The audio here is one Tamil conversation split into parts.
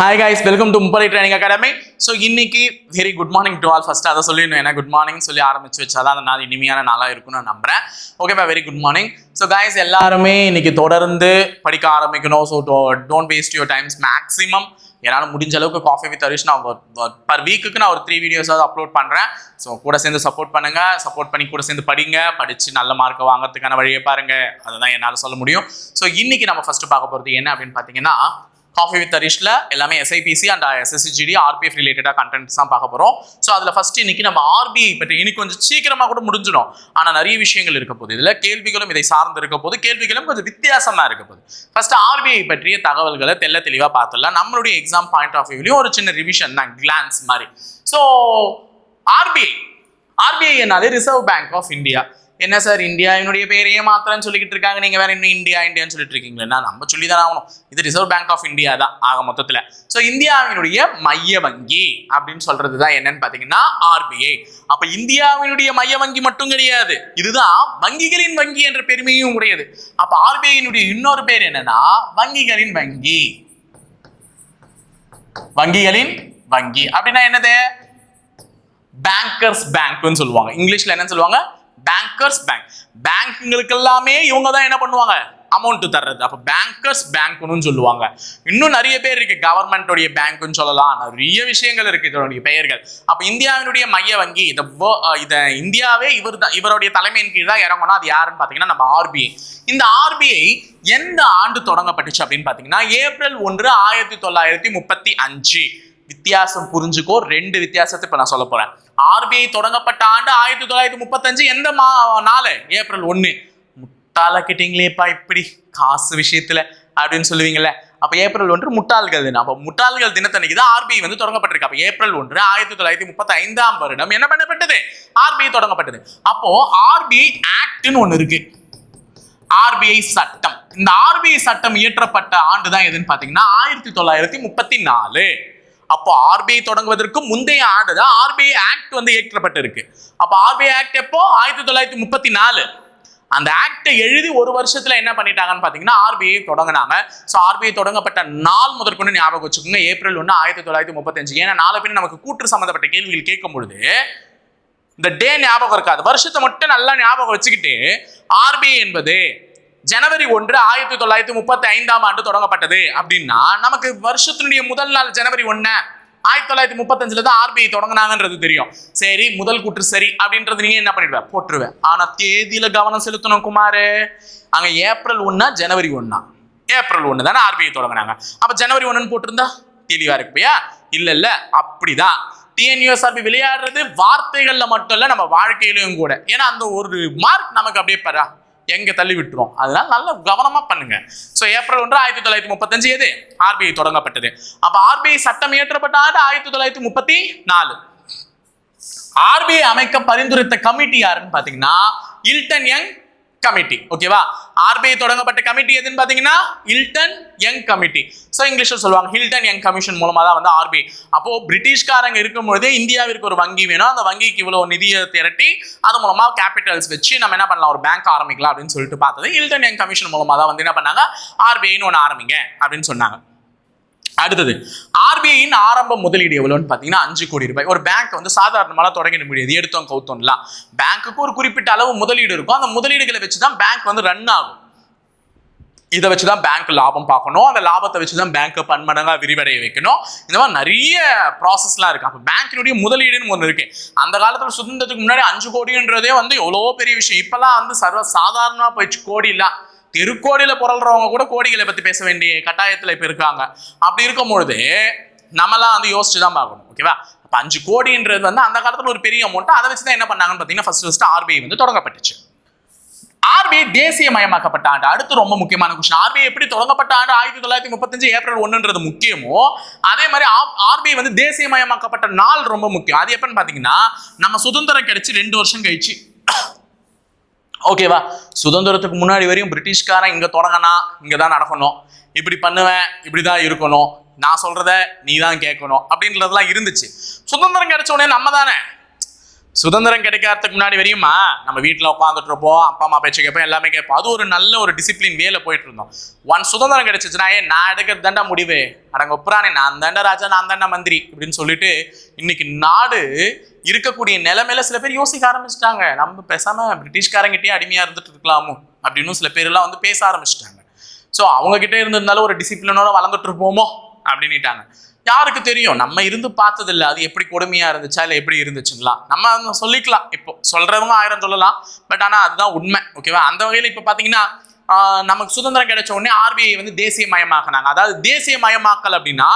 ஹாய் கைஸ் வெல்கம் டு முப்படை ட்ரைனிங் அகாடமி ஸோ இன்னைக்கு very good morning to all first அதை சொல்லிடணும். ஏன்னா குட் மார்னிங் சொல்லி ஆரம்பிச்சு வச்சாதான் அந்த நாள் இனிமையான நாளாக இருக்கும்னு நான் நம்புறேன். ஓகேப்பா very good morning so guys எல்லாருமே இன்னைக்கு தொடர்ந்து படிக்க ஆரம்பிக்கணும். So don't waste your times maximum என்னால் முடிஞ்ச அளவுக்கு காஃபி வித் ஹரிஷ் நான் பர் வீக்குக்கு நான் ஒரு த்ரீ வீடியோஸாவது அப்லோட் பண்ணுறேன் ஸோ கூட சேர்ந்து சப்போர்ட் பண்ணுங்கள் சப்போர்ட் பண்ணி கூட சேர்ந்து படிங்க. படித்து நல்ல மார்க்கை வாங்குறதுக்கான வழியை பாருங்கள் அதுதான் என்னால் சொல்ல முடியும். ஸோ இன்றைக்கி நம்ம ஃபஸ்ட்டு பார்க்க போகிறது என்ன அப்படின்னு பார்த்தீங்கன்னா காஃபி வித் ஹரிஷ்ல எல்லாமே எஸ்ஐபிசி அண்ட் எஸ்எஸ்சிஜிடி ஆர்பிஎஃப் ரிலேட்டடாக கண்டென்ட்ஸ் தான் பார்க்க போகிறோம் ஸோ அதில் ஃபர்ஸ்ட் இன்னைக்கு நம்ம ஆர்பிஐ பற்றி இன்னைக்கு கொஞ்சம் சீக்கிரமாக கூட முடிஞ்சிடும். ஆனால் நிறைய விஷயங்கள் இருக்க போது இதில் கேள்விகளும் இதை சார்ந்து இருக்க போது கேள்விகளும் கொஞ்சம் வித்தியாசமாக இருக்க போது ஃபர்ஸ்ட் ஆர்பிஐ பற்றிய தகவல்களை தெல்ல தெளிவாக பார்த்துடலாம். நம்மளுடைய எக்ஸாம் பாயிண்ட் ஆஃப் வியூலையும் ஒரு சின்ன ரிவிஷன் தான் கிளான்ஸ் மாதிரி. ஸோ ஆர்பிஐ ஆர்பிஐ என்னது ரிசர்வ் பேங்க் ஆஃப் இந்தியா என்ன சார் இந்தியாவினுடைய பேரையே மாத்திரம்னு சொல்லிக்கிட்டு இருக்காங்க. நீங்கள் வேற இன்னும் இந்தியா இந்தியான்னு சொல்லிட்டு இருக்கீங்களா. நம்ம சொல்லி தான் ஆகணும். இது ரிசர்வ் பேங்க் ஆஃப் இந்தியா தான் ஆக மொத்தத்தில். ஸோ இந்தியாவினுடைய மைய வங்கி அப்படின்னு சொல்றது தான் என்னன்னு பார்த்தீங்கன்னா ஆர்பிஐ அப்போ இந்தியாவினுடைய மைய வங்கி மட்டும் கிடையாது. இதுதான் வங்கிகளின் வங்கி என்ற பெருமையும் உடையது. அப்போ ஆர்பிஐனுடைய இன்னொரு பேர் என்னன்னா வங்கிகளின் வங்கி. வங்கிகளின் வங்கி. அப்படின்னா என்னது? பேங்கர்ஸ் பேங்க்னு சொல்லுவாங்க. இங்கிலீஷ்ல என்ன சொல்லுவாங்க? பேங்கர்ஸ் பேங்க் பேங்க்குங்களுக்கு எல்லாமே இவங்க தான் என்ன பண்ணுவாங்க? அமௌண்ட் தர்றது. அப்போ பேங்கர்ஸ் பேங்க்னு சொல்லுவாங்க. இன்னும் நிறைய பேர் இருக்கு. கவர்மெண்டோடைய பேங்க்னு சொல்லலாம். நிறைய விஷயங்கள் இருக்கு இதனுடைய பெயர்கள். அப்போ இந்தியாவினுடைய மைய வங்கி இதை இதை இந்தியாவே இவர் தான் இவருடைய தலைமையின் கீழ் தான் இறங்கணும். அது யாருன்னு பார்த்தீங்கன்னா நம்ம ஆர்பிஐ இந்த ஆர்பிஐ எந்த ஆண்டு தொடங்கப்பட்டுச்சு அப்படின்னு பார்த்தீங்கன்னா ஏப்ரல் ஒன்று ஆயிரத்தி தொள்ளாயிரத்தி முப்பத்தி அஞ்சு. வித்தியாசம் புரிஞ்சுக்கோ. ரெண்டு வித்தியாசத்தை இப்போ நான் சொல்ல போறேன். ஆர்பிஐ தொடங்கப்பட்ட ஆண்டு ஆயிரத்தி தொள்ளாயிரத்தி முப்பத்தஞ்சு எந்த மா நாலு ஏப்ரல் ஒன்று முட்டாள கிட்டீங்களேப்பா இப்படி? காசு விஷயத்துல அப்படின்னு சொல்லுவீங்கல்ல. அப்ப ஏப்ரல் ஒன்று முட்டாள்கள் தினம். அப்ப முட்டாள்கள் தினத்தன்னைக்கு தான் ஆர்பிஐ வந்து தொடங்கப்பட்டிருக்கு. அப்ப ஏப்ரல் ஒன்று ஆயிரத்தி தொள்ளாயிரத்தி முப்பத்தி ஐந்தாம் வருடம். என்ன பண்ணப்பட்டது? ஆர்பிஐ தொடங்கப்பட்டது. அப்போ ஆர்பிஐ ஆக்ட்னு ஒன்று இருக்கு. ஆர்பிஐ சட்டம். இந்த ஆர்பிஐ சட்டம் இயற்றப்பட்ட ஆண்டு தான் எதுன்னு பாத்தீங்கன்னா ஆயிரத்தி தொள்ளாயிரத்தி முப்பத்தி நாலு. அப்போ ஆர்பிஐ தொடங்குவதற்கு முந்தைய ஆண்டு தான் ஆர்பிஐ ஆக்ட் வந்து இயற்றப்பட்டிருக்கு. அப்போ ஆர்பிஐ ஆக்ட் எப்போ? ஆயிரத்தி தொள்ளாயிரத்தி முப்பத்தி நாலு. அந்த ஆக்டை எழுதி ஒரு வருஷத்துல என்ன பண்ணிட்டாங்கன்னு பாத்தீங்கன்னா ஆர்பிஐ தொடங்கினாங்க. ஸோ ஆர்பிஐ தொடங்கப்பட்ட நாள் முதற்கொண்டு ஞாபகம் வச்சுக்கோங்க. ஏப்ரல் ஒன்று ஆயிரத்தி தொள்ளாயிரத்தி முப்பத்தஞ்சு. ஏன்னா நாலு பேர் நமக்கு கூற்று சம்மந்தப்பட்ட கேள்விகள் கேட்கும் பொழுது இந்த டே ஞாபகம் இருக்காது. வருஷத்தை மட்டும் நல்லா ஞாபகம் வச்சுக்கிட்டு ஆர்பிஐ என்பது ஜனவரி ஒன்று ஆயிரத்தி தொள்ளாயிரத்தி முப்பத்தி ஐந்தாம் ஆண்டு தொடங்கப்பட்டது. அப்படின்னா நமக்கு வருஷத்தினுடைய முதல் நாள் ஜனவரி ஒன்று ஆயிரத்தி தொள்ளாயிரத்தி முப்பத்தஞ்சுல தான் ஆர்பிஐ தொடங்கினாங்கன்றது தெரியும். சரி முதல் கூற்று சரி அப்படின்றது நீங்க என்ன பண்ணிடுவேன் போட்டுருவேன் ஆனா தேதியில கவனம் செலுத்தணும் குமாரு. அங்க ஏப்ரல் ஒன்னா ஜனவரி ஒன்னா ஏப்ரல் ஒன்று தானே ஆர்பிஐ தொடங்கினாங்க. அப்ப ஜனவரி ஒன்றுன்னு போட்டிருந்தா? தெளிவா இருப்பியா இல்ல இல்ல. அப்படிதான். டிஎன்யூஎஸ்ஆர்பி விளையாடுறது வார்த்தைகள்ல மட்டும் இல்ல நம்ம வாழ்க்கையிலும் கூட. ஏன்னா அந்த ஒரு மார்க் நமக்கு அப்படியே பெறா எங்கே தள்ளி விட்டுரும். அதனால நல்ல கவனமாக பண்ணுங்க. ஸோ ஏப்ரல் ஒன்று ஆயிரத்தி தொள்ளாயிரத்தி முப்பத்தஞ்சு எது? ஆர்பிஐ தொடங்கப்பட்டது. அப்போ ஆர்பிஐ சட்டம் இயற்றப்பட்ட ஆண்டு ஆயிரத்தி தொள்ளாயிரத்தி முப்பத்தி நாலு. ஆர்பிஐ அமைக்க பரிந்துரைத்த கமிட்டி யாருன்னு பார்த்தீங்கன்னா இல்டன் யங் கமிட்டி ஓகேவா ஆர்பிஐ தொடங்கப்பட்ட கமிட்டி எதுன்னு பாத்தீங்கன்னா ஹில்டன் யங் கமிட்டி ஸோ இங்கிலீஷ்ல சொல்லுவாங்க ஹில்டன் யங் கமிஷன் மூலமா தான் வந்து ஆர்பிஐ அப்போ பிரிட்டிஷ்காரங்க இருக்கும் பொழுதே இந்தியாவிற்கு ஒரு வங்கி வேணும். அந்த வங்கிக்கு இவ்வளவு நிதியை திரட்டி அது மூலமா கேபிட்டல்ஸ் வச்சு நம்ம என்ன பண்ணலாம் ஒரு பேங்க் ஆரம்பிக்கலாம் அப்படின்னு சொல்லிட்டு பார்த்தது ஹில்டன் யங் கமிஷன் மூலமா தான் வந்து என்ன பண்ணாங்க ஆர்பிஐன்னு ஒன்று ஆரம்பிங்க அப்படின்னு சொன்னாங்க. அடுத்தது ஆர்பிஐயின் ஆரம்ப முதலீடு எவ்வளோன்னு பார்த்தீங்கன்னா அஞ்சு கோடி ரூபாய். ஒரு பேங்க் வந்து சாதாரணமாக தொடங்கிட முடியாது. எடுத்தோம் கவுத்தோம்லாம். பேங்க்குக்கு ஒரு குறிப்பிட்ட அளவு முதலீடு இருக்கும். அந்த முதலீடுகளை வச்சு தான் பேங்க் வந்து ரன் ஆகும். இதை வச்சு தான் பேங்க் லாபம் பார்க்கணும். அந்த லாபத்தை வச்சு தான் பேங்க்கை பன்மடங்காக விரிவடைய வைக்கணும். இந்த மாதிரி நிறைய ப்ராசஸ்லாம் இருக்குது அப்போ பேங்க்கினுடைய முதலீடுன்னு ஒன்று இருக்குது அந்த காலத்தில் சுதந்திரத்துக்கு முன்னாடி அஞ்சு கோடின்றதே வந்து எவ்வளோ பெரிய விஷயம். இப்போல்லாம் வந்து சர்வ சாதாரணமாக போயிடுச்சு. கோடி இல்லை. தெருக்கோடியில புரள்றவங்க கூட கோடிகளை பத்தி பேச வேண்டிய கட்டாயத்துல இப்ப இருக்காங்க. அப்படி இருக்கும் பொழுது நம்மலாம் வந்து யோசிச்சு தான் பார்க்கணும் ஓகேவா அப்ப அஞ்சு கோடின்றது வந்து அந்த காலத்துல ஒரு பெரிய அமௌண்ட் அதை வச்சு தான் என்ன பண்ணாங்கன்னு பாத்தீங்கன்னா ஃபர்ஸ்ட் ஃபர்ஸ்ட் ஆர்பிஐ வந்து தொடங்கப்பட்டுச்சு. ஆர்பிஐ தேசியமயமாக்கப்பட்ட ஆண்டு அடுத்து ரொம்ப முக்கியமான கொஸ்டின் ஆர்பிஐ எப்படி தொடங்கப்பட்ட ஆண்டு? ஆயிரத்தி தொள்ளாயிரத்தி முப்பத்தஞ்சு ஏப்ரல் ஒன்றுன்றது முக்கியமோ அதே மாதிரி ஆர்பிஐ வந்து தேசியமயமாக்கப்பட்ட நாள் ரொம்ப முக்கியம். அது எப்பன்னு பாத்தீங்கன்னா நம்ம சுதந்திரம் கிடைச்சி ரெண்டு வருஷம் கழிச்சு ஓகேவா சுதந்திரத்துக்கு முன்னாடி வரையும் பிரிட்டிஷ்காரன் இங்கே தொடங்கினா இங்கே தான் நடக்கணும். இப்படி பண்ணுவேன் இப்படி தான் இருக்கணும். நான் சொல்கிறத நீ தான் கேட்கணும். அப்படின்றதெல்லாம் இருந்துச்சு. சுதந்திரம் கிடைச்ச உடனே நம்ம தானே? சுதந்திரம் கிடைக்கிறதுக்கு முன்னாடி வரையுமா? நம்ம வீட்டில் உட்காந்துட்டு இருப்போம் அப்பா அம்மா பேச்சு கேட்போம் எல்லாமே கேட்போம். அது ஒரு நல்ல ஒரு டிசிப்ளின் வேல போயிட்டு இருந்தோம் ஒன் சுதந்திரம் கிடைச்சிச்சுன்னா ஏ நான் எடுக்கிறது தாண்டா முடிவு. அடங்க ஒப்புறானே நான் தாண்டா ராஜா நான் தாண்டா மந்திரி. அப்படின்னு சொல்லிட்டு இன்னைக்கு நாடு இருக்கக்கூடிய நிலைமையில சில பேர் யோசிக்க ஆரம்பிச்சிட்டாங்க. நம்ம பேசாம பிரிட்டிஷ்காரங்கிட்டே அடிமையா இருந்துட்டு இருக்கலாமோ? அப்படின்னு சில பேர் எல்லாம் வந்து பேச ஆரம்பிச்சிட்டாங்க. ஸோ அவங்க கிட்டே இருந்திருந்தாலும் ஒரு டிசிப்ளினோட வளர்ந்துட்டு இருப்போமோ அப்படின்னுட்டாங்க. யாருக்கு தெரியும்? நம்ம இருந்து பார்த்தது இல்லை அது எப்படி கொடுமையா இருந்துச்சா? இல்லை எப்படி இருந்துச்சுங்களா? நம்ம சொல்லிக்கலாம். இப்போ சொல்றவங்க ஆயிரம் சொல்லலாம். பட் ஆனால் அதுதான் உண்மை. ஓகேவா அந்த வகையில் இப்போ பார்த்தீங்கன்னா நமக்கு சுதந்திரம் கிடைச்ச உடனே ஆர்பிஐ வந்து தேசியமயமாக்குனாங்க. அதாவது தேசியமயமாக்கல் அப்படின்னா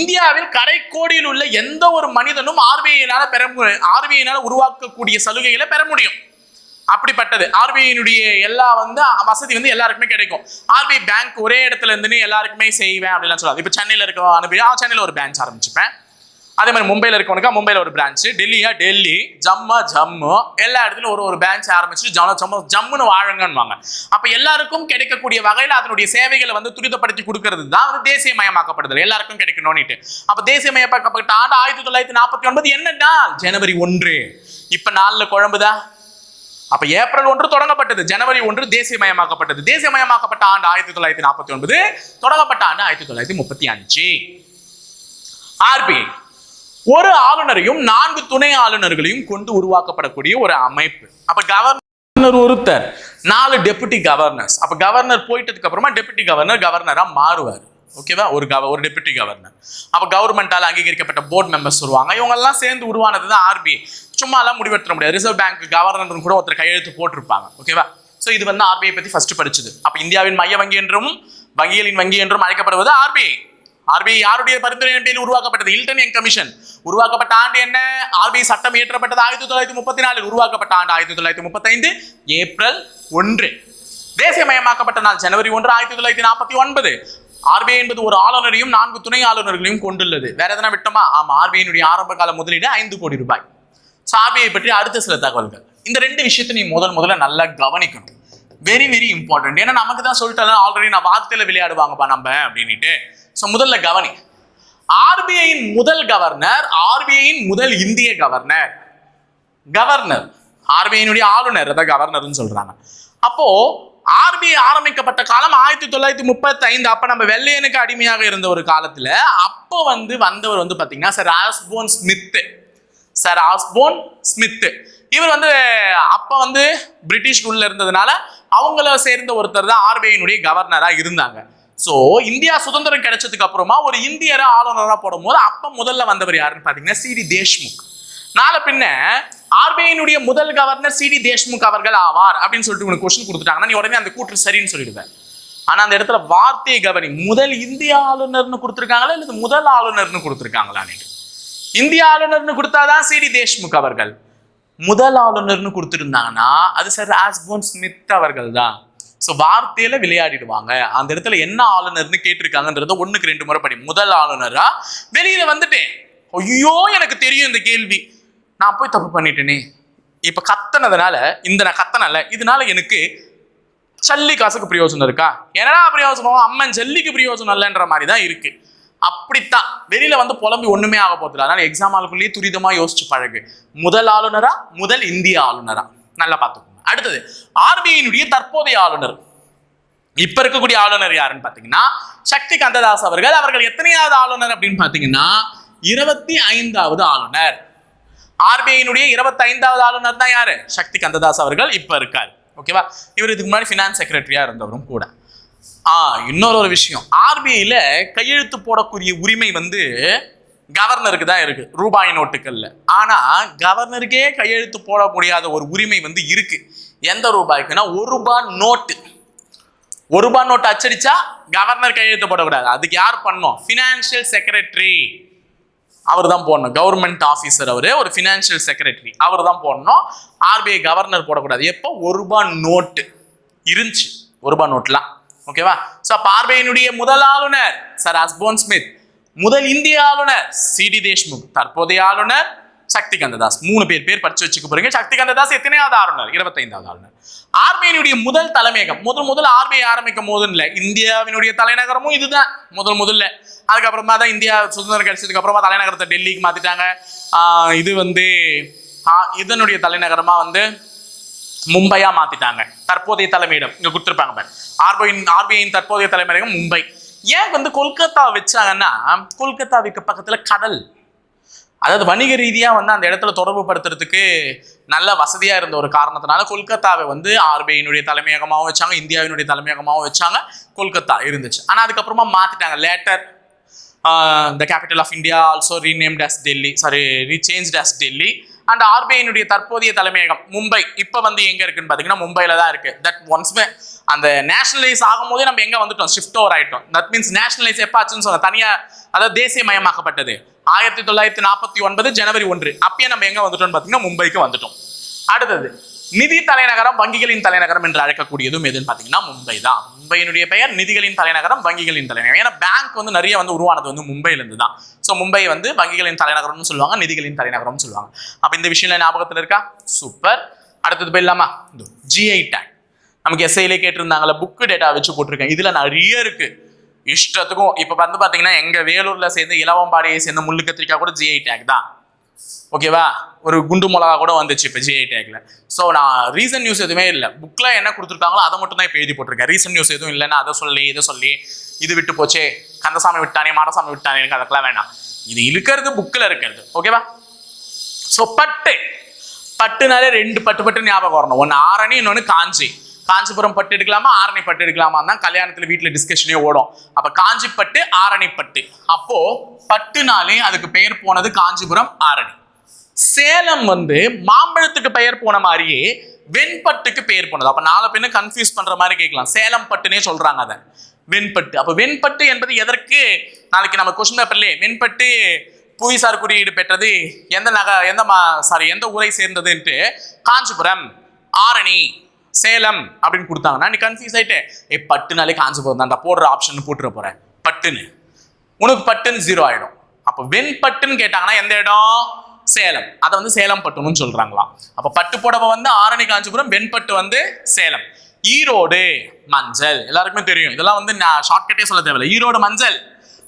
இந்தியாவில் கடைக்கோடியில் உள்ள எந்த ஒரு மனிதனும் ஆர்பிஐனால பெற ஆர்பிஐனால உருவாக்கக்கூடிய சலுகைகளை பெற முடியும். அப்படிப்பட்டது. ஆர்பிஐனுடைய எல்லா வந்து வசதி வந்து எல்லாருக்குமே கிடைக்கும். ஆர்பிஐ பேங்க் ஒரே இடத்துல இருந்துன்னு எல்லாருக்குமே செய்வேன் அப்படிலாம் சொல்லாது இப்போ சென்னையில் இருக்க அனுப்பி சென்னையில் ஒரு பிரான்ச் ஆரம்பிச்சுப்பேன். அதே மாதிரி மும்பையில் இருக்கவனுக்கா மும்பையில் ஒரு பிரான்ச் டெல்லியா டெல்லி ஜம்மா ஜம்மு. எல்லா இடத்துலையும் ஒரு ஒரு பிரான்ச் ஆரம்பிச்சு ஜம்மு ஜம்மு ஜம்முன்னு வாழுங்கன்னுவாங்க. அப்போ எல்லாருக்கும் கிடைக்கக்கூடிய வகையில் அதனுடைய சேவைகளை வந்து துரிதப்படுத்தி கொடுக்கறது தான் வந்து தேசியமயமாக்கப்படுதல். எல்லாருக்கும் கிடைக்கணும்னுட்டு. அப்போ தேசியமயமாக்கப்பட்ட ஆண்டு ஆயிரத்தி தொள்ளாயிரத்தி நாற்பத்தி ஒன்பது என்னன்னா? ஜனவரி ஒன்று. இப்போ நாளில் குழம்புதா? அப்ப ஏப்ரல் ஒன்று தொடங்கப்பட்டது ஜனவரி ஒன்று தேசியமயமாக்கப்பட்டது. தேசியமயமாக்கப்பட்ட ஆண்டு ஆயிரத்தி தொள்ளாயிரத்தி நாற்பத்தி ஒன்பது தொடங்கப்பட்ட ஆண்டு ஆயிரத்தி தொள்ளாயிரத்தி முப்பத்தி அஞ்சு. ஆர்பிஐ ஒரு ஆளுநரையும் நான்கு துணை ஆளுநர்களையும் கொண்டு உருவாக்கப்படக்கூடிய ஒரு அமைப்பு. அப்ப கவர்னர் ஒருத்தர் நாலு டெபுட்டி கவர்னர்ஸ் அப்ப கவர்னர் போயிட்டதுக்கு அப்புறமா டெபுட்டி கவர்னர் கவர்னரா மாறுவார். ஓகேவா ஒரு கவ ஒரு டெபுட்டி கவர்னர் அப்போ கவர்மெண்டால் அங்கீகரிக்கப்பட்ட போர்டு மெம்பர்ஸ் வருவாங்க. இவங்கெல்லாம் சேர்ந்து உருவானது தான் ஆர்பிஐ சும்மா எல்லாம் முடியாது. ரிசர்வ் பேங்க் கவர்னர் கூட ஒருத்தர் கையெழுத்து போட்டிருப்பாங்க. ஓகேவா ஸோ இது வந்து ஆர்பிஐ பத்தி ஃபர்ஸ்ட் படிச்சது. அப்ப இந்தியாவின் மைய வங்கி என்றும் வங்கிகளின் வங்கி என்றும் அழைக்கப்படுவது ஆர்பிஐ ஆர்பிஐ யாருடைய பரிந்துரையின் பேரில் உருவாக்கப்பட்டது? ஹில்டன் என் கமிஷன் உருவாக்கப்பட்ட ஆண்டு என்ன? ஆர்பிஐ சட்டம் இயற்றப்பட்டது ஆயிரத்தி தொள்ளாயிரத்தி முப்பத்தி நாலில் உருவாக்கப்பட்ட ஆண்டு ஆயிரத்தி தொள்ளாயிரத்தி முப்பத்தைந்து ஏப்ரல் ஒன்று. தேசியமயமாக்கப்பட்ட நாள் ஜனவரி ஒன்று ஆயிரத்தி தொள்ளாயிரத்தி நாற்பத்தி ஒன்பது. ஆர்பிஐ என்பது ஒரு ஆளுநரையும் நான்கு துணை ஆளுநர்களையும் கொண்டுள்ளது. வேற எதனா விட்டோமா? ஆமா ஆர்பிஐனுடைய ஆரம்ப கால முதலீடு ஐந்து கோடி ரூபாய். சாபியை பற்றி அடுத்த சில தகவல்கள். இந்த ரெண்டு விஷயத்தை நீ முதல் முதல்ல நல்லா கவனிக்கணும். வெரி வெரி இம்பார்ட்டன்ட் ஏன்னா நமக்கு தான் சொல்லிட்டு ஆல்ரெடி நான் வார்த்தையில விளையாடுவாங்கப்பா நம்ம அப்படின்ட்டு ஸோ முதல்ல கவனி. ஆர்பிஐயின் முதல் கவர்னர் ஆர்பிஐயின் முதல் இந்திய கவர்னர். கவர்னர். ஆர்பிஐனுடைய ஆளுநர் அதான் கவர்னர்னு சொல்றாங்க. அப்போ ஆர்பிஐ ஆரம்பிக்கப்பட்ட காலம் ஆயிரத்தி தொள்ளாயிரத்தி முப்பத்தி ஐந்து அப்ப நம்ம வெள்ளையனுக்கு அடிமையாக இருந்த ஒரு காலத்துல அப்போ வந்து வந்தவர் வந்து பாத்தீங்கன்னா sir Osborne Smith sir Osborne Smith இவர் வந்து அப்போ வந்து பிரிட்டிஷ் உள்ள இருந்ததுனால அவங்கள சேர்ந்த ஒருத்தர் தான் ஆர்பிஐனுடைய கவர்னராக இருந்தாங்க. ஸோ இந்தியா சுதந்திரம் கிடைச்சதுக்கு அப்புறமா ஒரு இந்தியரை ஆளுநராக போடும்போது அப்போ முதல்ல வந்தவர் யாருன்னு பார்த்தீங்கன்னா சிடி தேஷ்முக். நாளை பின்ன ஆர்பிஐனுடைய முதல் கவர்னர் சிடி தேஷ்முக் அவர்கள் ஆவார் அப்படின்னு சொல்லிட்டு உனக்கு கொஸ்டின் கொடுத்துட்டாங்கன்னா நீ உடனே அந்த கூற்று சரின்னு சொல்லிடுவேன் ஆனா அந்த இடத்துல வார்த்தையை கவனி முதல் இந்திய ஆளுநர்னு கொடுத்துருக்காங்களா இல்லை முதல் ஆளுநர்னு கொடுத்துருக்காங்களா இந்திய ஆளுநர்னு கொடுத்தாதான் சிடி தேஷ்முக் அவர்கள். முதல் ஆளுநர்னு கொடுத்துருந்தாங்கன்னா அது சார் ஆஸ்போன் ஸ்மித் அவர்கள் தான் ஸோ வார்த்தையில விளையாடிடுவாங்க. அந்த இடத்துல என்ன ஆளுநர்னு கேட்டிருக்காங்கன்றத ஒண்ணுக்கு ரெண்டு முறை படி. முதல் ஆளுநரா? வெளியில வந்துட்டேன். ஐயோ எனக்கு தெரியும் இந்த கேள்வி. நான் போய் தப்பு பண்ணிட்டேனே. இப்ப கத்தனதுனால இந்த நான் கத்தனல இதனால எனக்கு சல்லி காசுக்கு பிரயோஜனம் இருக்கா? என்னடா பிரயோஜனம் அம்மன் ஜல்லிக்கு பிரயோஜனம் இல்லைன்ற மாதிரி தான் இருக்கு. அப்படித்தான். வெளியில வந்து புலம்பி ஒண்ணுமே ஆக போதில்லை அதனால எக்ஸாம் ஆளுக்குள்ளேயே துரிதமா யோசிச்சு பழகு. முதல் ஆளுநரா? முதல் இந்திய ஆளுநரா? நல்லா பார்த்துக்கோங்க. அடுத்தது ஆர்பிஐனுடைய தற்போதைய ஆளுநர். இப்ப இருக்கக்கூடிய ஆளுநர் யாருன்னு பாத்தீங்கன்னா சக்தி கந்ததாஸ் அவர்கள். அவர்கள் எத்தனையாவது ஆளுநர் அப்படின்னு பாத்தீங்கன்னா இருபத்தி ஐந்தாவது ஆளுநர். ஆர்பிஐனுடைய இருபத்தி ஐந்தாவது ஆளுநர் தான் யாரு? சக்தி கந்ததாஸ் அவர்கள் இப்ப இருக்காரு. ஓகேவா இவர் இதுக்கு முன்னாடி ஃபினான்ஸ் செக்ரட்டரியா இருந்தவரும் கூட. இன்னொரு ஒரு விஷயம். ஆர்பிஐல கையெழுத்து போடக்கூடிய உரிமை வந்து கவர்னருக்கு தான் இருக்கு ரூபாய் நோட்டுகள்ல. ஆனா கவர்னருக்கே கையெழுத்து போட முடியாத ஒரு உரிமை வந்து இருக்கு. எந்த ரூபாய்க்குன்னா ஒரு ரூபாய் நோட்டு. ஒரு ரூபாய் நோட்டு அச்சடிச்சா கவர்னர் கையெழுத்து போடக்கூடாது. அதுக்கு யார் பண்ணோம் ஃபினான்ஷியல் செக்ரட்டரி அவர் தான் போடணும். கவர்மெண்ட் ஆஃபீஸர் அவரு ஒரு ஃபினான்ஷியல் செக்ரட்டரி அவர் தான் போடணும். ஆர்பிஐ கவர்னர் போடக்கூடாது. எப்போ? ஒரு ரூபாய் நோட்டு. இருந்துச்சு. ஒரு ரூபாய் நோட்லாம் ஓகேவா ஸோ பார்வையினுடைய முதல் ஆளுநர் சார் அஸ்போன் ஸ்மித் முதல் இந்திய ஆளுநர் சிடி தேஷ்முக் தற்போதைய ஆளுநர் சக்தி கந்ததாஸ் மூணு பேர் பேர் படிச்சு வச்சுக்க போறீங்க. சக்தி கந்ததாஸ் எத்தனையாவது ஆளுநர்? இருபத்தைந்தாவது ஆளுநர். ஆர்பிஐனுடைய முதல் தலைமையகம் முதல் முதல் ஆர்மியை ஆரம்பிக்கும் போதும் இல்லை இந்தியாவினுடைய தலைநகரமும் இதுதான் முதல் முதல்ல. அதுக்கப்புறமா தான் இந்தியா சுதந்திரம் கிடைச்சதுக்கு அப்புறமா தலைநகரத்தை டெல்லிக்கு மாத்திட்டாங்க. இது வந்து ஆ- இதனுடைய தலைநகரமா வந்து மும்பையா மாத்திட்டாங்க. தற்போதைய தலைமையிடம். இங்க கொடுத்துருப்பாங்க பாரு. ஆர்பிஐ ஆர்பிஐயின் தற்போதைய தலைமையிடம் மும்பை. ஏன் வந்து கொல்கத்தா வச்சாங்கன்னா கொல்கத்தாவுக்கு பக்கத்துல கடல். அதாவது வணிக ரீதியா வந்து அந்த இடத்துல தொடர்பு படுத்துறதுக்கு நல்ல வசதியா இருந்த ஒரு காரணத்தினால கொல்கத்தாவை வந்து ஆர்பிஐனுடைய தலைமையகமாகவும் வச்சாங்க இந்தியாவினுடைய தலைமையகமாகவும் வச்சாங்க கொல்கத்தா இருந்துச்சு. ஆனா அதுக்கப்புறமா மாத்திட்டாங்க. Later the capital of India also renamed as Delhi sorry rechanged as Delhi and ஆர்பிஐனுடைய தற்போதைய தலைமையகம் மும்பை. இப்போ வந்து எங்க இருக்குன்னு பார்த்தீங்கன்னா மும்பையில் தான் இருக்கு. தட் ஒன்ஸ்மே அந்த நேஷனலைஸ் ஆகும்போதே நம்ம எங்க வந்துட்டோம்? ஷிஃப்ட் ஓவர் ஆயிட்டோம். தட் மீன்ஸ் நேஷனலைஸ் எப்போ ஆச்சுன்னு சொல்ல தனியாக அதாவது தேசியமயமாக்கப்பட்டது. ஆயிரத்தி தொள்ளாயிரத்தி நாற்பத்தி ஒன்பது ஜனவரி ஒன்று. அப்பயே நம்ம எங்க வந்துட்டோம்னு பார்த்தீங்கன்னா மும்பைக்கு வந்துட்டோம். அடுத்தது நிதி தலைநகரம் வங்கிகளின் தலைநகரம் என்று அழைக்கக்கூடியதும் எதுன்னு பார்த்தீங்கன்னா மும்பை தான். மும்பையினுடைய பெயர் நிதிகளின் தலைநகரம் வங்கிகளின் தலைநகரம். ஏன்னா பேங்க் வந்து நிறைய வந்து உருவானது வந்து மும்பையிலேருந்து தான். ஸோ மும்பை வந்து வங்கிகளின் தலைநகரம்னு சொல்லுவாங்க நிதிகளின் தலைநகரம்னு சொல்லுவாங்க. அப்போ இந்த விஷயம்ல ஞாபகத்தில் இருக்கா? சூப்பர் அடுத்தது போயிடலாமா? ஜிஐ டேக் நமக்கு எஸ்ஐலே கேட்டிருந்தாங்கல்ல புக்கு டேட்டா வச்சு போட்டிருக்கேன். இதுல நிறைய இருக்கு. இஷ்டத்துக்கும் இப்போ வந்து பார்த்தீங்கன்னா எங்கள் வேலூரில் சேர்ந்து இளவம்பாடியை சேர்ந்த முள்ளு கத்திரிக்காய் கூட ஜிஐ டேக் தான். ஓகேவா ஒரு குண்டு மிளகா கூட வந்துச்சு இப்போ ஜிஐ டேக்ல ஸோ நான் ரீசன் நியூஸ் எதுவுமே இல்லை. புக்கில் என்ன கொடுத்துருக்காங்களோ அதை மட்டும் தான் இப்போ எழுதி போட்டிருக்கேன். ரீசன் நியூஸ் எதுவும் இல்லைன்னா அதை சொல்லி இதை சொல்லி இது விட்டு போச்சே. கந்தசாமி விட்டானே மாடசாமி விட்டானே எனக்கு அதுக்கெல்லாம் வேணாம். இது இருக்கிறது புக்கில் இருக்கிறது. ஓகேவா ஸோ பட்டு. பட்டுனாலே ரெண்டு பட்டு பட்டு ஞாபகம் வரணும். ஒன்று ஆரணி இன்னொன்று காஞ்சி. காஞ்சிபுரம் பட்டு எடுக்கலாமா ஆரணி பட்டு எடுக்கலாமா தான் கல்யாணத்தில் வீட்டில் டிஸ்கஷனே ஓடும். அப்போ காஞ்சி பட்டு ஆரணி பட்டு. அப்போ பட்டுனாலே அதுக்கு பெயர் போனது காஞ்சிபுரம் ஆரணி. சேலம் வந்து மாம்பழத்துக்கு பெயர் போன மாதிரியே வெண்பட்டுக்கு பெயர் போனது. அப்ப நாலு பேரும் கன்ஃபியூஸ் பண்ற மாதிரி கேட்கலாம். சேலம் பட்டுனே சொல்றாங்க அதை. வெண்பட்டு. அப்ப வெண்பட்டு என்பது எதற்கு? நாளைக்கு நம்ம கொஸ்டின் பேப்பர்ல வெண்பட்டு புவிசார் குறியீடு பெற்றது எந்த நக எந்த மா சாரி எந்த ஊரை சேர்ந்ததுன்ட்டு காஞ்சிபுரம் ஆரணி. சேலம் அப்படின்னு கொடுத்தாங்கன்னா நீ கன்ஃபியூஸ் ஆகிட்டேன் ஏ பட்டுனாலே காஞ்சிபுரம் அந்த போடுற ஆப்ஷன் போட்டுற போகிறேன் பட்டுன்னு. உனக்கு பட்டுன்னு ஜீரோ ஆகிடும் அப்போ வெண்பட்டுன்னு கேட்டாங்கன்னா எந்த இடம்? சேலம். அதை வந்து சேலம் பட்டுன்னு சொல்கிறாங்களாம் அப்போ பட்டு புடவை வந்து ஆரணி காஞ்சிபுரம் வெண்பட்டு வந்து சேலம். ஈரோடு மஞ்சள். எல்லாருக்குமே தெரியும். இதெல்லாம் வந்து நான் ஷார்ட்கட்டே சொல்ல தேவையில்லை. ஈரோடு மஞ்சள்.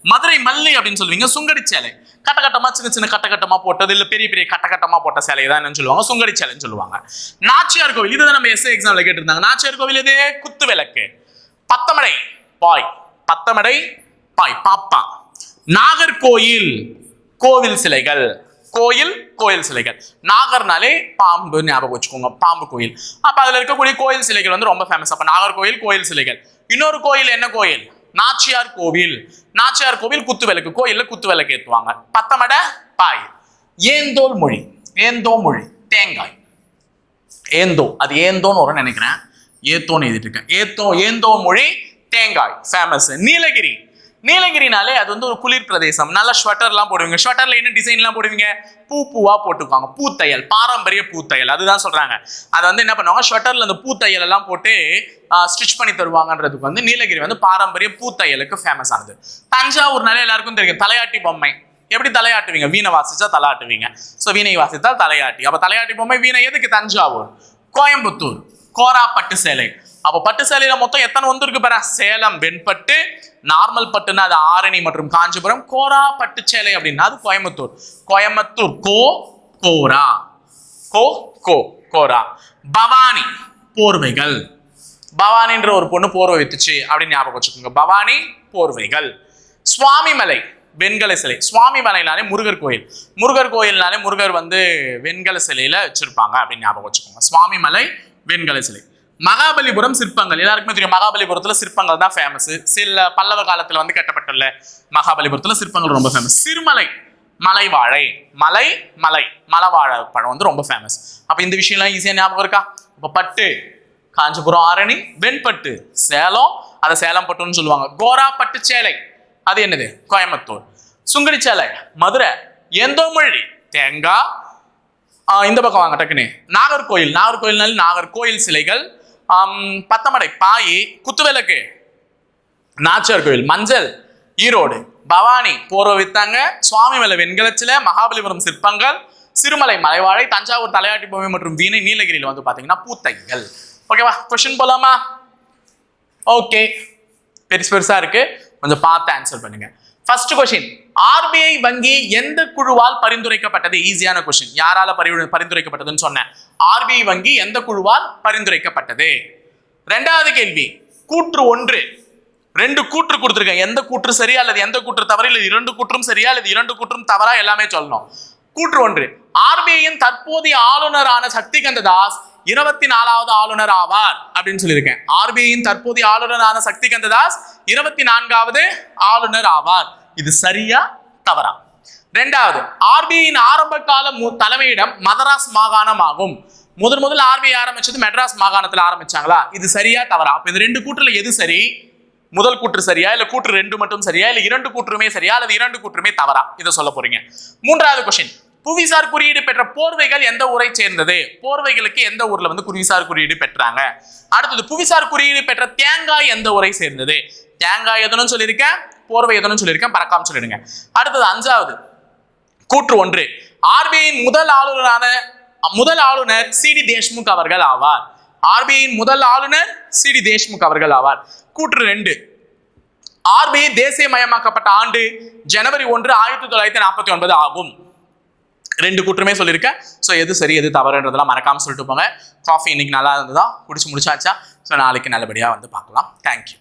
மதுரை மல்லி அப்படின்னு சொல்லுவீங்க சுங்கடி சேலை. கட்ட கட்டமா சின்ன சின்ன கட்ட கட்டமா போட்டது இல்ல பெரிய பெரிய கட்ட கட்டமா போட்ட சேலை தான் என்னன்னு சொல்லுவாங்க சுங்கடி சேலைன்னு சொல்லுவாங்க. நாச்சியார் கோவில் இதுதான் நம்ம எஸ்ஏ எக்ஸாம்ல கேட்டிருந்தாங்க. நாச்சியார் கோவில் இது குத்து விளக்கு. பத்தமடை பாய். பத்தமடை பாய். பாப்பா. நாகர்கோயில் கோவில் சிலைகள். கோயில் கோயில் சிலைகள். நாகர்னாலே பாம்பு ஞாபகம் வச்சுக்கோங்க பாம்பு கோயில். அப்ப அதுல இருக்கக்கூடிய கோயில் சிலைகள் வந்து ரொம்ப ஃபேமஸ் அப்ப நாகர்கோயில் கோயில் சிலைகள். இன்னொரு கோயில் என்ன கோயில்? நாச்சியார் கோவில். நாச்சியார் கோவில் குத்து விளக்கு கோயில்ல குத்து விளக்கு ஏற்றுவாங்க பத்தமட பாய். ஏந்தோல் மொழி. ஏந்தோ மொழி. தேங்காய். ஏந்தோ. அது ஏந்தோன்னு வரும் நினைக்கிறேன். ஏத்தோன்னு எழுதிட்டு இருக்கேன். ஏத்தோ ஏந்தோ மொழி தேங்காய். ஃபேமஸ் நீலகிரி. நீலகிரினாலே அது வந்து ஒரு குளிர் பிரதேசம். நல்ல ஸ்வெட்டர்லாம் போடுவீங்க. ஸ்வெட்டர்ல என்ன டிசைன்லாம் போடுவீங்க? பூ பூவா போட்டுக்குவாங்க. பூத்தையல். பாரம்பரிய பூத்தையல். அதுதான் சொல்றாங்க. அதை வந்து என்ன பண்ணுவாங்க? ஸ்வெட்டர்ல அந்த பூத்தையல் எல்லாம் போட்டு ஸ்டிச் பண்ணி தருவாங்கன்றதுக்கு வந்து நீலகிரி வந்து பாரம்பரிய பூத்தையலுக்கு ஃபேமஸ் ஆனது. தஞ்சாவூர்னாலே எல்லாருக்கும் தெரியும். தலையாட்டி பொம்மை. எப்படி தலையாட்டுவீங்க? வீணை வாசிச்சா தலையாட்டுவீங்க. ஸோ வீணை வாசித்தால் தலையாட்டி. அப்போ தலையாட்டி பொம்மை வீணை எதுக்கு? தஞ்சாவூர். கோயம்புத்தூர். கோராப்பட்டு சேலை. அப்போ பட்டு சேலையில மொத்தம் எத்தனை வந்திருக்கு பாரு? சேலம் வெண்பட்டு நார்மல் பட்டுன்னா அது ஆரணி மற்றும் காஞ்சிபுரம் கோரா பட்டு சேலை அப்படின்னா அது கோயம்புத்தூர். கோயம்புத்தூர் கோ கோரா. கோ கோ கோரா. பவானி போர்வைகள். பவானின்ற ஒரு பொண்ணு போர்வை வித்துச்சு அப்படின்னு ஞாபகம் வச்சுக்கோங்க. பவானி போர்வைகள். சுவாமிமலை வெண்கல சிலை. சுவாமி மலைனாலே முருகர் கோயில். முருகர் கோயில்னாலே முருகர் வந்து வெண்கல சிலையில வச்சிருப்பாங்க அப்படின்னு ஞாபகம் வச்சுக்கோங்க. சுவாமி மலை வெண்கல சிலை. மகாபலிபுரம் சிற்பங்கள். எல்லாருக்குமே தெரியும் மகாபலிபுரத்துல சிற்பங்கள் தான் ஃபேமஸ் சில பல்லவ காலத்துல வந்து கட்டப்பட்டுள்ள மகாபலிபுரத்துல சிற்பங்கள் ரொம்ப ஃபேமஸ் சிறுமலை மலை வாழை மலை மலை மலைவாழை பழம் வந்து ரொம்ப ஃபேமஸ் அப்ப இந்த விஷயம்லாம் ஈஸியா ஞாபகம் இருக்கா? இப்போ பட்டு காஞ்சிபுரம் ஆரணி வெண்பட்டு சேலம் அதை சேலம் பட்டுன்னு சொல்லுவாங்க. கோரா பட்டு சேலை. அது என்னது? கோயம்புத்தூர். சுங்கடி சேலை மதுரை எந்தோமொழி தேங்காய் இந்த பக்கம் வாங்க டக்குனு நாகர்கோயில் நாகர்கோயில்னால நாகர்கோயில் சிலைகள் பத்தமடை பாய் குத்துவிளக்கு நாச்சியார் கோயில் மஞ்சள் ஈரோடு பவானி போர்வை வித்தாங்க சுவாமி மலை வெண்கலச்சில மகாபலிபுரம் சிற்பங்கள் சிறுமலை மலைவாழை தஞ்சாவூர் தலையாட்டி பொம்மை மற்றும் வீணை நீலகிரியில் வந்து பார்த்தீங்கன்னா பூத்தைகள். ஓகேவா கொஷின் போலாமா? ஓகே பெருசு பெருசாக இருக்கு. கொஞ்சம் பார்த்து ஆன்சர் பண்ணுங்க. ஃபர்ஸ்ட் கொஷின் ஆர்பிஐ வங்கி எந்த குழுவால் பரிந்துரைக்கப்பட்டது? ஈஸியான கொஸ்டின் யாரால பரிந்துரைக்கப்பட்டதுன்னு சொன்னேன். ஆர்பிஐ வங்கி எந்த குழுவால் பரிந்துரைக்கப்பட்டது? ரெண்டாவது கேள்வி. கூற்று ஒன்று. ரெண்டு கூற்று கொடுத்துருக்கேன். எந்த கூற்று சரியா அல்லது எந்த கூற்று தவறு? இல்லை இரண்டு கூற்றும் சரியா அல்லது இரண்டு கூற்றும் தவறா? எல்லாமே சொல்லணும். கூற்று ஒன்று. ஆர்பிஐயின் தற்போதைய ஆளுநரான சக்திகந்த தாஸ் இருபத்தி நாலாவது ஆளுநர் ஆவார் அப்படின்னு சொல்லியிருக்கேன். ஆர்பிஐயின் தற்போதைய ஆளுநரான சக்திகந்த தாஸ் இருபத்தி நான்காவது ஆளுநர் ஆவார். இது சரியா தவறா? ரெண்டாவது ஆர்பிஐயின் ஆரம்ப கால மு- தலைமையிடம் மதராஸ் மாகாணம் ஆகும் முதன் முதல் ஆர்பிஐ ஆரம்பிச்சது மெட்ராஸ் மாகாணத்தில் ஆரம்பிச்சாங்களா? இது சரியா தவறா? அப்ப இந்த ரெண்டு கூற்றுல எது சரி? முதல் கூற்று சரியா இல்ல கூற்று ரெண்டு மட்டும் சரியா இல்ல இரண்டு கூற்றுமே சரியா அல்லது இரண்டு கூற்றுமே தவறா? இதை சொல்ல போறீங்க. மூன்றாவது கொஸ்டின் புவிசார் குறியீடு பெற்ற போர்வைகள் எந்த ஊரை சேர்ந்தது? போர்வைகளுக்கு எந்த ஊர்ல வந்து குவிசார் குறியீடு பெற்றாங்க? அடுத்தது புவிசார் குறியீடு பெற்ற தேங்காய் எந்த ஊரை சேர்ந்தது? தேங்காய் எதுன்னு சொல்லியிருக்கேன். போர்வை எதனும் சொல்லியிருக்கேன் பறக்காம சொல்லிடுங்க. அடுத்தது அஞ்சாவது கூற்று ஒன்று. ஆர்பிஐயின் முதல் ஆளுநரான முதல் ஆளுநர் சிடி தேஷ்முக் அவர்கள் ஆவார். ஆர்பிஐயின் முதல் ஆளுநர் சிடி தேஷ்முக் அவர்கள் ஆவார். கூற்று ரெண்டு. ஆர்பிஐ தேசியமயமாக்கப்பட்ட ஆண்டு ஜனவரி ஒன்று ஆயிரத்தி தொள்ளாயிரத்தி நாற்பத்தி ஒன்பது ஆகும். ரெண்டு கூற்றுமே சொல்லியிருக்கேன். ஸோ எது சரி எது தவறுன்றதெல்லாம் மறக்காமல் சொல்லிட்டு போங்க. காஃபி இன்னைக்கு நல்லா இருந்ததா? குடிச்சு முடிச்சாச்சா? ஸோ நாளைக்கு நல்லபடியாக வந்து பார்க்கலாம். தேங்க்யூ